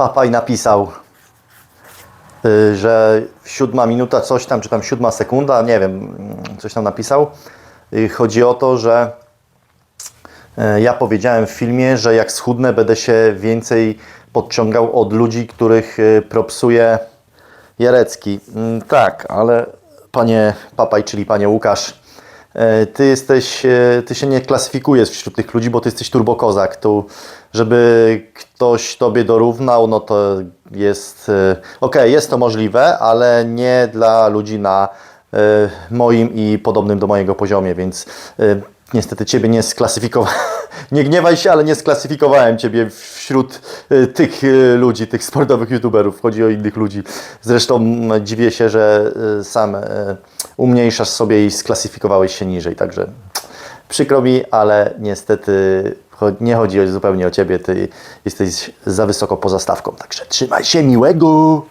papaj napisał, y, że siódma minuta coś tam, czy tam siódma sekunda, nie wiem, coś tam napisał. Y, Chodzi o to, że e, ja powiedziałem w filmie, że jak schudnę, będę się więcej podciągał od ludzi, których y, propsuje Jarecki. Mm, Tak, ale panie Papaj, czyli panie Łukasz, ty jesteś, e, ty się nie klasyfikujesz wśród tych ludzi, bo ty jesteś turbokozak. Tu, żeby ktoś tobie dorównał, no to jest, e, okej, jest to możliwe, ale nie dla ludzi na e, moim i podobnym do mojego poziomie, więc e, niestety ciebie nie sklasyfikowałem. Nie gniewaj się, ale nie sklasyfikowałem ciebie wśród e, tych e, ludzi, tych sportowych youtuberów. Chodzi o innych ludzi. Zresztą dziwię się, że e, sam e, umniejszasz sobie i sklasyfikowałeś się niżej. Także przykro mi, ale niestety nie chodzi zupełnie o ciebie. Ty jesteś za wysoko poza stawką. Także trzymaj się miłego.